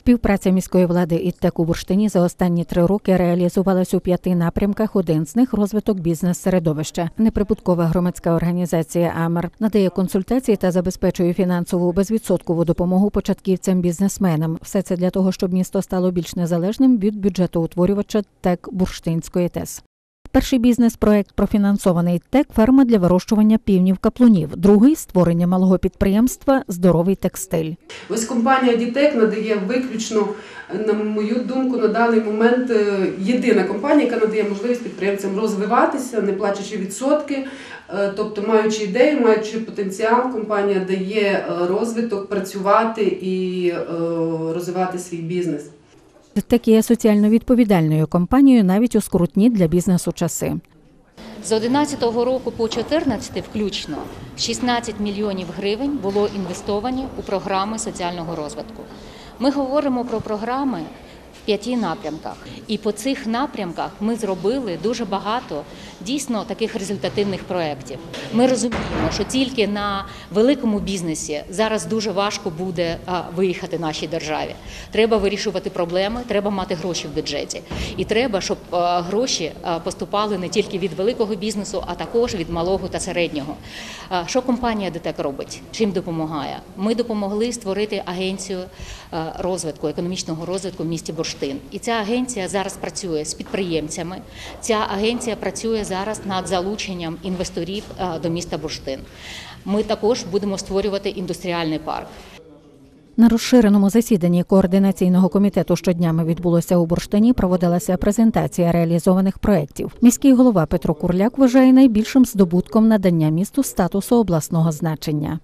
Співпраця міської влади і ТЕК Бурштині за останні три роки реалізувалась у п'яти напрямках. Один з них розвиток бізнес-середовища. Неприбуткова громадська організація Амер надає консультації та забезпечує фінансову безвідсоткову допомогу початківцям бізнесменам. Все це для того, щоб місто стало більш незалежним від бюджетоутворювача ТЕК Бурштинської ТЕС. Перший бізнес-проект профінансований ТЕК ферма для вирощування півнів каплунів. Другий створення малого підприємства Здоровий текстиль. Ось компанія Дітек надає виключно, на мою думку, на даний момент е, єдина компанія, яка надає можливість підприємцям розвиватися, не плачучи відсотки. Е, Тобто, маючи ідею, маючи потенціал, компанія дає е, розвиток, працювати і розвивати свій бізнес. ТЕК є соціально відповідальною компанією навіть у скрутні для бізнесу часи. З 2011 року по 2014 включно 16 мільйонів гривень було інвестовані у програми соціального розвитку. Ми говоримо про програми п'яти напрямках, і по цих напрямках ми зробили дуже багато дійсно таких результативних проєктів. Ми розуміємо, що тільки на великому бізнесі зараз дуже важко буде виїхати нашій державі. Треба вирішувати проблеми, треба мати гроші в бюджеті, і треба, щоб гроші поступали не тільки від великого бізнесу, а також від малого та середнього. Що компанія ДТЕК робить? Чим допомагає? Ми допомогли створити агенцію розвитку, економічного розвитку в місті Бурштин. І ця агенція зараз працює з підприємцями. Ця агенція працює зараз над залученням інвесторів до міста Бурштин. Ми також будемо створювати індустріальний парк. На розширеному засіданні координаційного комітету, що днями відбулося у Бурштині, проводилася презентація реалізованих проєктів. Міський голова Петро Курляк вважає найбільшим здобутком надання місту статусу обласного значення.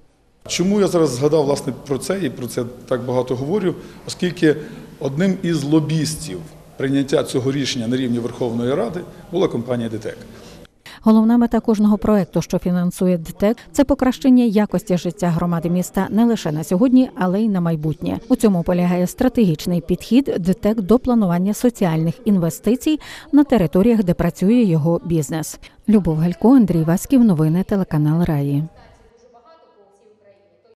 Чому я зараз згадав власне про це і про це так багато говорю, оскільки одним із лобістів прийняття цього рішення на рівні Верховної Ради була компанія ДТЕК. Головна мета кожного проекту, що фінансує ДТЕК, це покращення якості життя громади міста не лише на сьогодні, але й на майбутнє. У цьому полягає стратегічний підхід ДТЕК до планування соціальних інвестицій на територіях, де працює його бізнес. Любов Галько, Андрій Васьків, новини телеканал Раї.